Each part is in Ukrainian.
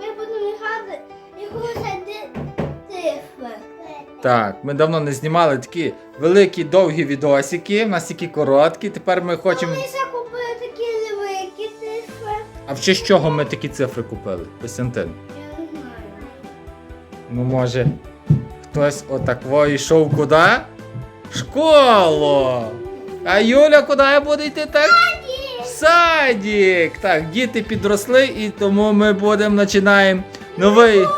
ми будемо грати якусь цифри. Так, ми давно не знімали такі великі довгі відосики, в нас такі короткі. Тепер ми хочемо. Ми ще купили такі великі цифри. А в честь чого ми такі цифри купили? Костянтин? Я не знаю. Ну, може, хтось отакво йшов куди? В Школу! А Юля куди буде йти так? Садик! Так, діти підросли і тому ми будемо починаємо новий. На мене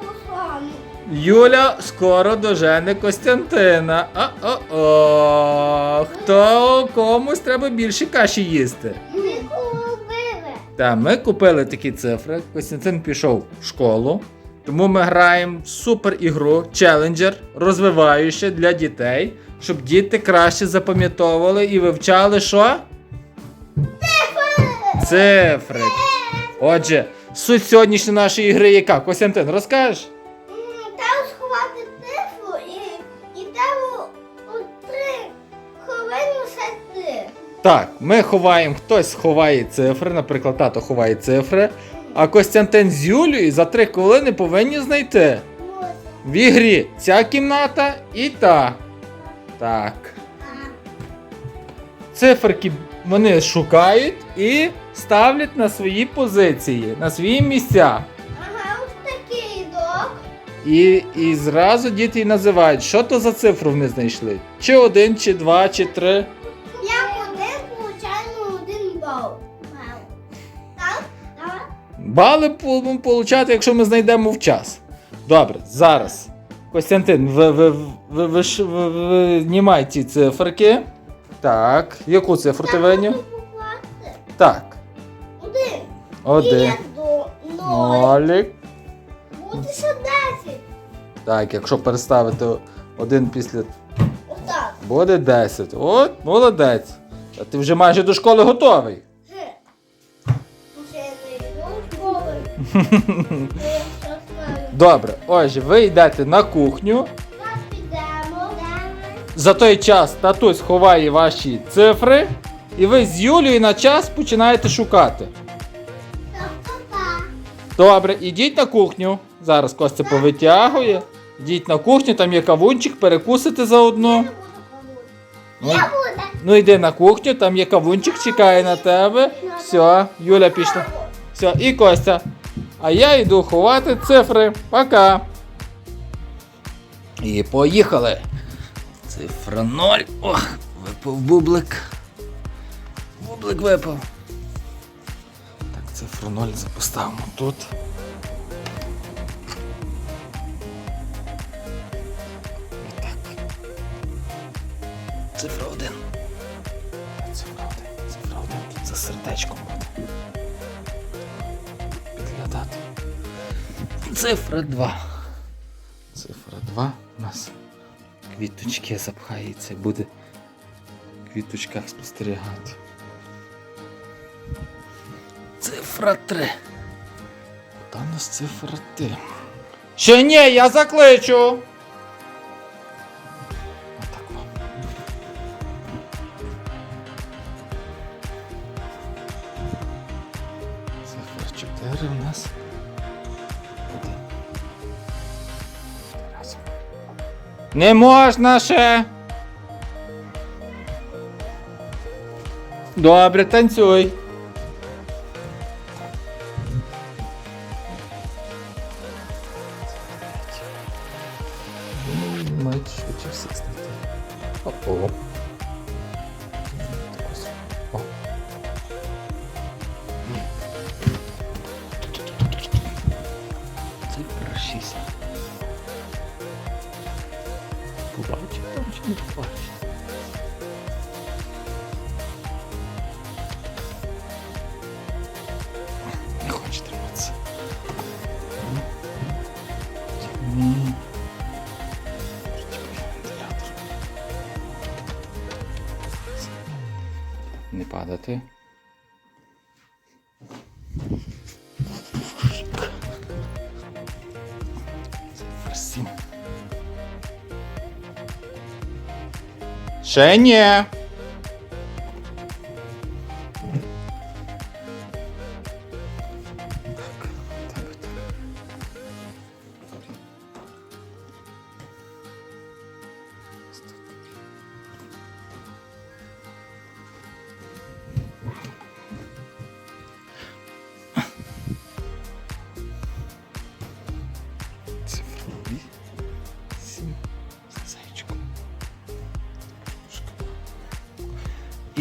послані. Юля скоро дожене Костянтина. А-о-о. Хто комусь треба більше каші їсти? Ми купили. Так, ми купили такі цифри. Костянтин пішов в школу. Тому ми граємо в супер ігру Challenger, розвиваючу для дітей, щоб діти краще запам'ятовували і вивчали що? Цифри. Отже, суть сьогоднішньої нашої ігри яка? Костянтин, розкажеш? Треба сховати цифру і, і треба у три хвилини сети. Так, ми ховаємо, хтось ховає цифри, наприклад, тато ховає цифри, а Костянтин з Юлією за три хвилини повинні знайти в ігрі ця кімната і та. Так. Циферки вони шукають і ставлять на свої позиції, на свої місця. Ага, ось такий док. І, і зразу діти й називають, що то за цифру вони знайшли. Чи один, чи два, чи три. Я один получаю один бал. Так? Так? Бали будемо получати, якщо ми знайдемо в час. Добре, зараз. Костянтин, ви, ви, ви, ви, ж- ви, ви, знімай ці циферки. Так. Яку цифру ти покласти. Так. Один. Один. Нолік. Буде ще десять. Так, якщо переставити один після. Отак. Буде 10. От, молодець. А ти вже майже до школи готовий. Добре, отже, ви йдете на кухню. За той час татусь ховає ваші цифри, і ви з Юлією на час починаєте шукати. Добре, ідіть на кухню. Зараз Костя повитягує. Йдіть на кухню, там є кавунчик, перекусите заодно. Ну, ну йди на кухню, там є кавунчик, чекає на тебе. Все, Юля пішла. Все, і Костя. А я йду ховати цифри. Пока. І поїхали. Цифра 0. Ох, випав бублик. Бублик випав. Так, цифру 0 поставимо тут. Отак. Цифра 1. Цифра 1. Цифра 1. Тут за сердечком буде. Цифра 2. Цифра 2 у нас квіточки запхається, буде в квіточках спостерігати. Цифра 3. Там у нас цифра 3? Ще ні, я закличу. Не можна ще. Добре, танцюй. Не падати. Цифра сім. Ще ні.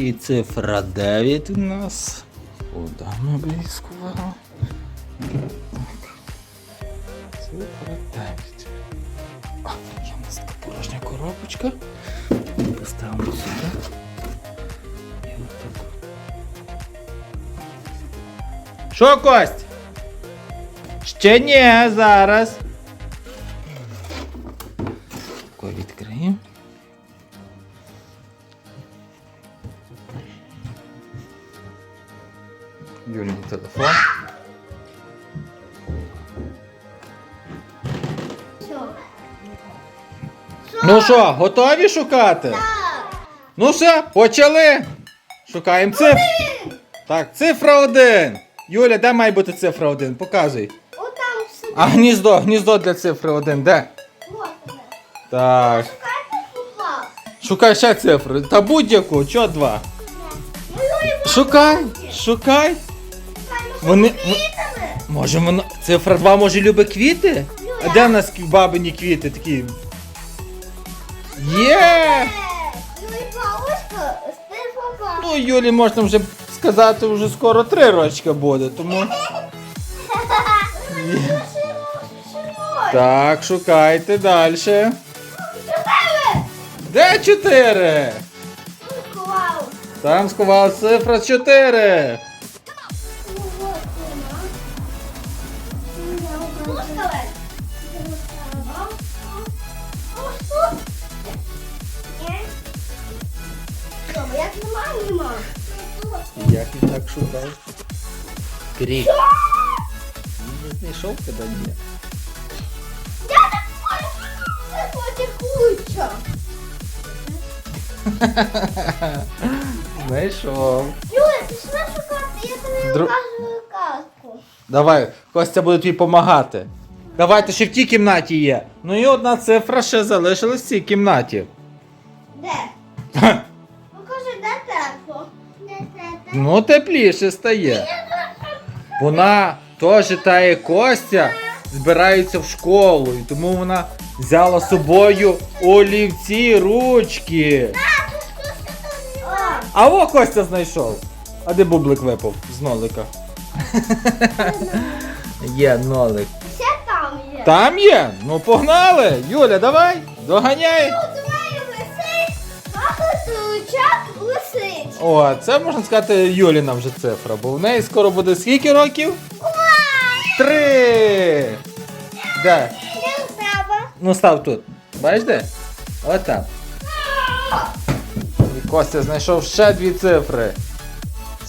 І цифра 9 у нас. Куди ми? Так. Цифра 9. А, є у нас така порожня коробочка. Поставимо сюди. І отак. Що, Кость? Ще ні, зараз. Юлін телефон. Ну що, готові шукати? Так. Ну все, почали. Шукаємо цифру. Так, цифра один. Юля, де має бути цифра один? Показуй. Отам сидить. А гніздо, гніздо для цифри один, де? Вот. Так. Шукай ще цифру. Та будь-яку, чого два? Ну, Шукай, шукай. Вони. Може воно. Цифра 2 може любить квіти? А де в нас бабині квіти такі? Є! Ти попав. Ну, Юлі можна вже сказати, вже скоро три рочка буде, тому. Так, шукайте далі. Чотири. Де чотири? Там сховав цифра 4. Знайшов. Юля, пішла шукати, я тобі Дру- розкажу казку. Давай, Костя буде тобі допомагати. Давайте ще в тій кімнаті є. Ну і одна цифра ще залишилась в цій кімнаті. Де? Покажи, де тепло. Де тепло? Ну, тепліше стає. Вона теж та і Костя збирається в школу, і тому вона взяла з собою олівці, ручки. А о Костя знайшов. А де бублик випав з нолика? Є нолик. ще там є. Там є? Ну погнали! Юля, давай! Доганяй! Тут кутучок висить. О, це можна сказати Юліна вже цифра, бо в неї скоро буде скільки років? Три! Де? Не треба. Ну став тут. Бачиш де? От там. І Костя знайшов ще дві цифри.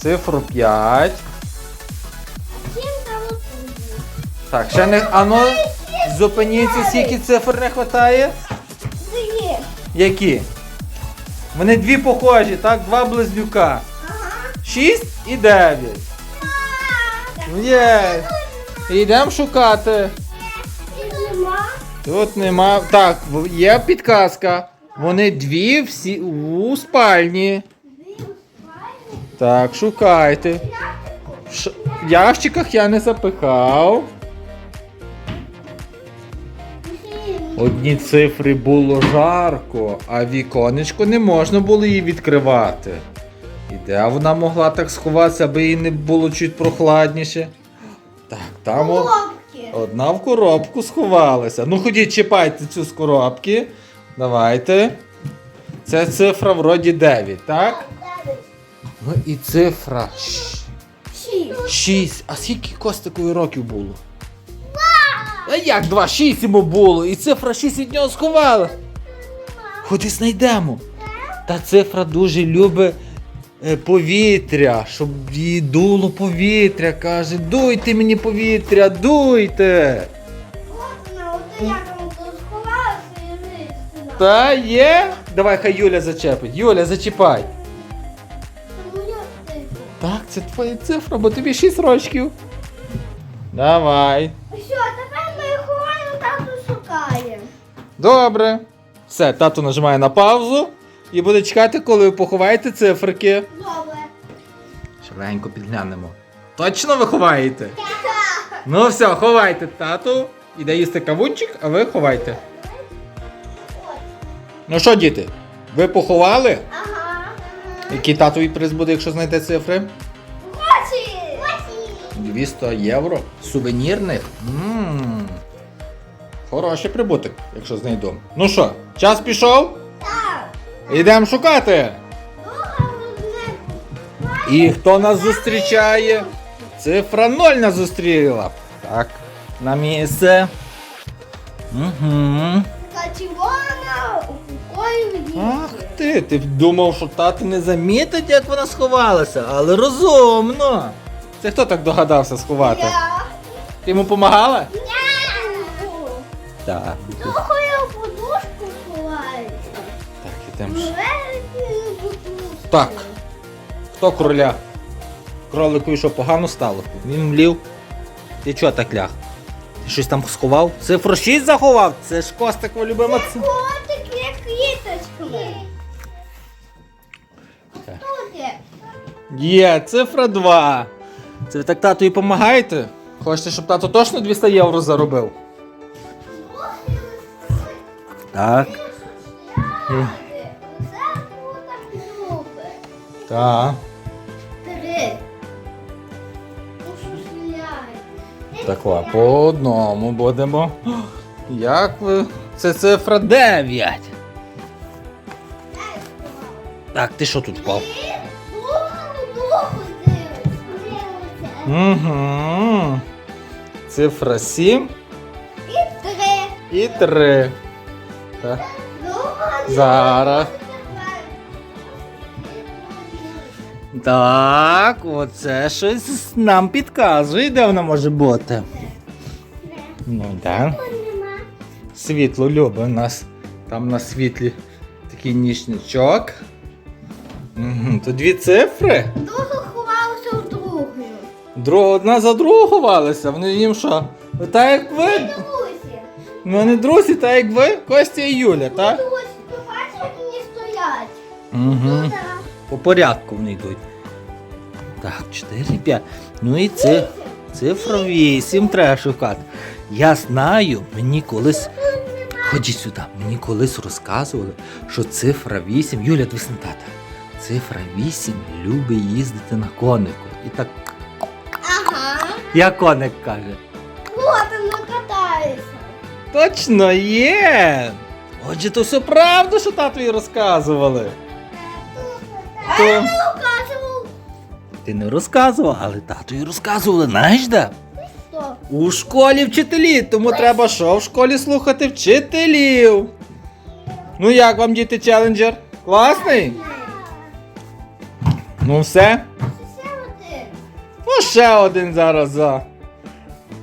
Цифру 5. Чим там тут? Так, ще не. Ану, зупиніться, скільки цифр не вистачає. Дві. Які? Вони дві похожі, так? Два близнюка. 6 і 9. Є. Йдемо шукати. Тут нема. Так, є підказка. Вони дві всі у спальні. Дві у спальні. Так, шукайте. В ш- ящиках я не запихав. Одні цифри було жарко, а віконечко не можна було її відкривати. І де вона могла так сховатися, аби їй не було чуть прохладніше? Так, там Лобки. одна в коробку сховалася. Ну ходіть, чіпайте цю з коробки. Давайте. Це цифра вроді 9, так? Ну і цифра Шість. 6. А скільки Костикові років було? А як два? 6 йому було, і цифра 6 від нього сховала. Ходи знайдемо. Та цифра дуже любить е, повітря, щоб їй дуло повітря. Каже, дуйте мені повітря, дуйте. Та є? Давай хай Юля зачепить. Юля, зачіпай. Так, це твоя цифра, бо тобі 6 рочків. Давай. Все, тепер ми ховаємо, тату шукає. Добре. Все, тато нажимає на паузу і буде чекати, коли ви поховаєте циферки. Добре. Швиденько підглянемо. Точно ви ховаєте? Так. Ну все, ховайте тату. Іде їсти кавунчик, а ви ховайте. Ну що, діти, ви поховали? Ага. Який татовий приз буде, якщо знайде цифри? Гроші! Гроші! 200 євро. Сувенірних. Ммм. Хороший прибуток, якщо знайду. Ну що, час пішов? Так! Йдемо шукати. І хто нас зустрічає? Цифра 0 нас зустріла. Так, на місце. Угу. Покої Ах ти, ти думав, що тато не замітить, як вона сховалася, але розумно. Це хто так догадався сховати? Я. Ти йому допомагала? Я. Так. Другою подушку ховається. Так, ідемо. ж. Подушкою. Так. Хто короля? Кролику що погано стало? Він млів. Ти чого так ляг? Ти щось там сховав? Цифру 6 заховав? Це ж Костикова любима Це котик квіточками. Так. Тут є. Є, цифра 2. Це ви так тату і допомагаєте? Хочете, щоб тато точно 200 євро заробив? Так. Так. Три. Так, о, по одному будемо. Як ви? Це цифра 9. Так, ти що тут впав? Угу. Цифра 7 і 3. Так. Зараз. Так, оце щось нам підказує, де вона може бути. Ну, так. Світло любить у нас. Там на світлі такий нічничок. Угу. Тут дві цифри. Друга ховалася в другою. Друга одна за другу ховалися. Вони їм що? Так як ви? Друзі. Ну не друзі, так як ви, Костя і Юля, так? Друзі, ти бачиш, вони стоять? Угу. Так. По порядку вони йдуть. Так, 4, 5. Ну і це цифра 8 треба шукати. Я знаю, мені колись. Ходіть сюди, мені колись розказували, що цифра 8. Юля, дивись на тата. Цифра 8 любить їздити на конику. І так, Ага. як коник каже. Вот вона катається. Точно є! Отже, то все правда, що татові розказували. А я не указував. Ти не розказував, але татові розказували, знаєш де? У школі вчителі, тому треба що в школі слухати вчителів. Ну як вам, діти, челенджер? Класний? Ну все. Ще один. Ну ще один зараз за...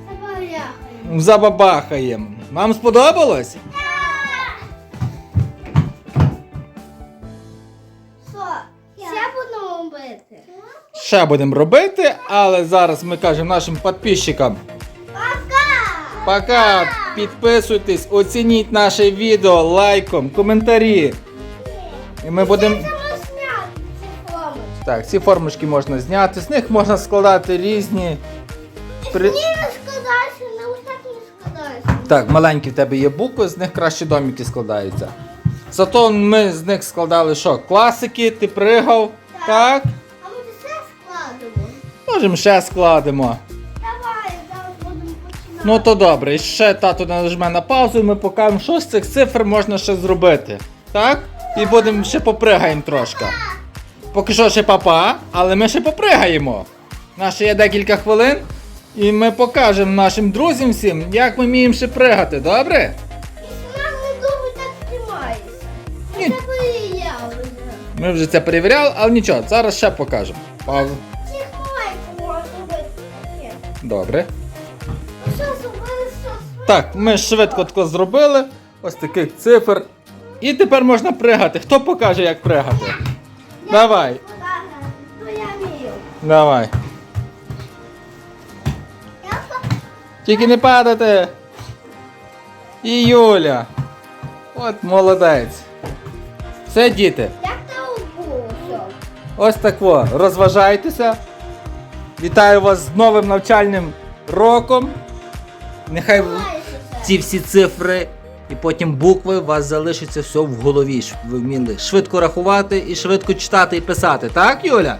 Давай ляхаємо. забабахаємо. Вам сподобалось? Ще будемо бити? Ще будемо робити, але зараз ми кажемо нашим підписчикам. Пока! Пока! Підписуйтесь, оцініть наше відео лайком, коментарі. І ми будемо. Так, ці формочки можна зняти, з них можна складати різні. При... Ні, не складайся, на ось так не складайся. Так, маленькі в тебе є букви, з них краще домики складаються. Зато ми з них складали що? Класики, ти пригав. Так? А ми все складемо. Можемо ще складемо. Давай, зараз будемо починати. Ну то добре, і ще тато нажме на паузу, і ми покажемо, що з цих цифр можна ще зробити. Так? І будемо ще попригаємо трошки. Поки що ще папа, але ми ще попригаємо. Ще є декілька хвилин, і ми покажемо нашим друзям всім, як ми вміємо ще пригати, добре? Ні. Ми вже це перевіряли, але нічого, зараз ще покажемо. Таке. Добре. Ну Так, ми швидко тако зробили. Ось таких цифр. І тепер можна пригати. Хто покаже, як пригати? Давай. Давай. Тільки не падайте. І Юля. От молодець. Все, діти. Як ти було? Ось так во. Розважайтеся. Вітаю вас з новим навчальним роком. Нехай ці всі цифри і потім букви у вас залишиться все в голові. щоб ви вміли швидко рахувати і швидко читати і писати. Так, Юля?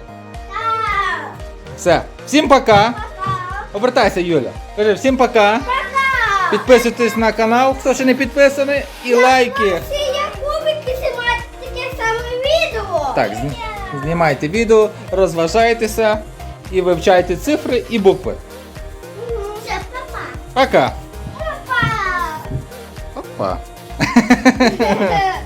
Так. Все. Всім пока. Пока. Обертайся, Юля. Кажи всім пока. Пока. Підписуйтесь на канал, хто ще не підписаний, і лайки. Всі як кубики знімати таке саме відео. Так, зні- знімайте відео, розважайтеся і вивчайте цифри і букви. Мгм, Все, папа. Пока. Папа. Опа. Папа.